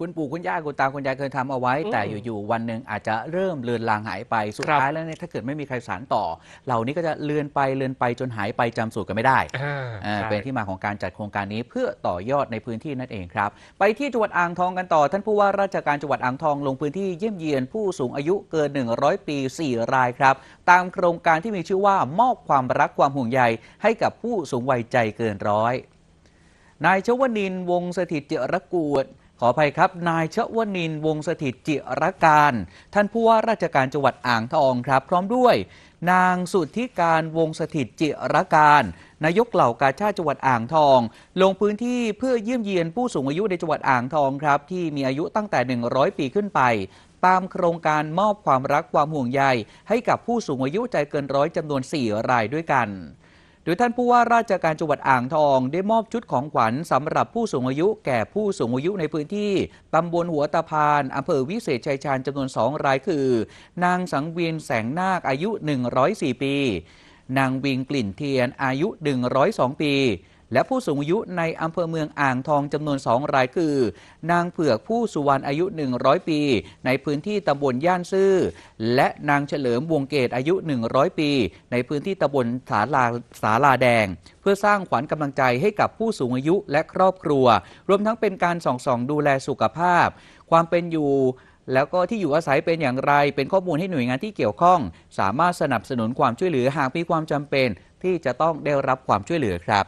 คุณปู่คุณย่าคุณตาคุณยายเคยทำเอาไว้อืมแต่อยู่ๆวันหนึ่งอาจจะเริ่มเลือนลางหายไปสุดครับท้ายแล้วเนี่ยถ้าเกิดไม่มีใครสานต่อ เหล่านี้ก็จะเลือนไปเลือนไปจนหายไปจำสูตรกันไม่ได้อ่าอ่าใช่เป็นที่มาของการจัดโครงการนี้เพื่อต่อยอดในพื้นที่นั่นเองครับ ไปที่จังหวัดอ่างทองกันต่อ ท่านผู้ว่าราชการจังหวัดอ่างทองลงพื้นที่เยี่ยมเยียนผู้สูงอายุเกิน 100 ปี 4 รายครับ ตามโครงการที่มีชื่อว่ามอบความรักความห่วงใยให้กับผู้สูงวัยใจเกินร้อยนายชวนินทร์วงศ์สถิตเจรกูด ขออภัยครับ นายเชวนินวงศ์สถิตจิรการ ท่านผู้ว่าราชการจังหวัดอ่างทองครับ พร้อมด้วย นางสุทธิการวงศ์สถิตจิรการ นายกเหล่ากาชาติจังหวัดอ่างทอง ลงพื้นที่เพื่อเยี่ยมเยียนผู้สูงอายุในจังหวัดอ่างทองครับ ที่มีอายุตั้งแต่ 100 ปีขึ้นไป ตามโครงการมอบความรักความห่วงใย ให้กับผู้สูงอายุใจเกินร้อยจำนวน 4 รายด้วยกัน โดยท่านผู้ว่าราชการจังหวัดอ่างทอง ได้มอบชุดของขวัญสำหรับผู้สูงอายุ แก่ผู้สูงอายุในพื้นที่ตำบลหัวตะพานอำเภอวิเศษชัยชาญจำนวนสองรายคือ นางสังเวียนแสงนาคอายุ 104 ปี นางวิงกลิ่นเทียนอายุ 102 ปี และผู้สูงอายุในอำเภอเมืองอ่างทองจำนวนสองรายคือ นางเผือกผู้สุวรรณอายุ 100 ปี ในพื้นที่ตำบลย่านซื่อ และนางเฉลิมวงเกตอายุ 100 ปี ในพื้นที่ตำบลสาลาสาลาแดง เพื่อสร้างขวัญกำลังใจให้กับผู้สูงอายุและครอบครัว รวมทั้งเป็นการส่องส่องดูแลสุขภาพ ความเป็นอยู่แล้วก็ที่อยู่อาศัยเป็นอย่างไร เป็นข้อมูลให้หน่วยงานที่เกี่ยวข้อง สามารถสนับสนุนความช่วยเหลือหากมีความจำเป็น ที่จะต้องได้รับความช่วยเหลือครับ